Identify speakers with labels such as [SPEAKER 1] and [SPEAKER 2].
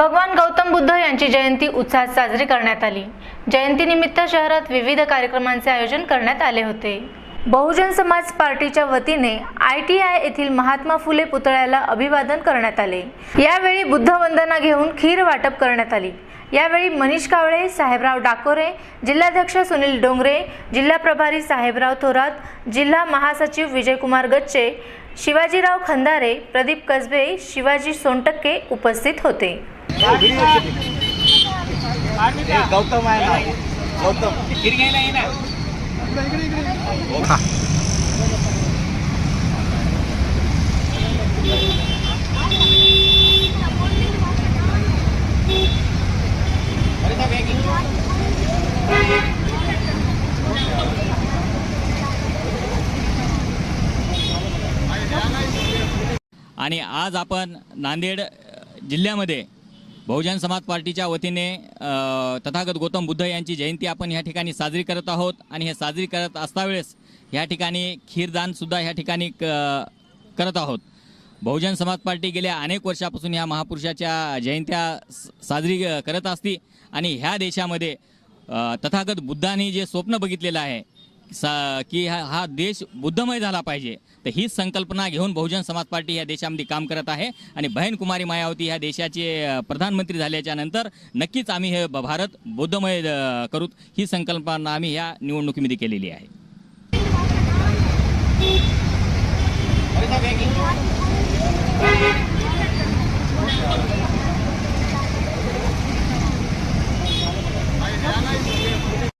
[SPEAKER 1] भगवान गौतम बुद्ध यांची जयंती उत्साहात साजरी करण्यात आली. जयंतीनिमित्त शहरात विविध कार्यक्रमांचे आयोजन करण्यात आले होते. बहुजन समाज पार्टीच्या वतीने आय टी आय येथील महात्मा फुले पुतळ्याला अभिवादन करण्यात आले. यावेळी बुद्ध वंदना घेऊन खीर वाटप करण्यात आली. यावेळी मनीष कावळे साहेबराव डाकोरे जिल्हाध्यक्ष सुनील डोंगरे जिल्हा प्रभारी साहेबराव थोरात जिल्हा महासचिव विजयकुमार गच्चे शिवाजीराव खंदारे प्रदीप कसबे शिवाजी सोनटक्के उपस्थित होते.
[SPEAKER 2] गौतम आहे ना. गौतम.
[SPEAKER 3] आणि आज आपण नांदेड जिल्ह्यामध्ये बहुजन समाज पार्टीच्या वतीने तथागत गौतम बुद्ध यांची जयंती आपण ह्या ठिकाणी साजरी करत आहोत आणि हे साजरी करत असतावेळेस ह्या ठिकाणी खीरदानसुद्धा ह्या ठिकाणी क- करत आहोत. बहुजन समाज पार्टी गेल्या अनेक वर्षापासून ह्या महापुरुषाच्या जयंत्या स- साजरी करत असती आणि ह्या देशामध्ये तथागत बुद्धांनी जे स्वप्न बघितलेलं आहे सा की हा हा देश बुद्धमय झाला पाहिजे. तर हीच संकल्पना घेऊन बहुजन समाज पार्टी या देशामध्ये काम करत आहे. आणि बहीण कुमारी मायावती ह्या देशाचे प्रधानमंत्री झाल्याच्यानंतर नक्कीच आम्ही हे भारत बुद्धमय करूत. करू ही संकल्पना आम्ही ह्या निवडणुकीमध्ये केलेली आहे.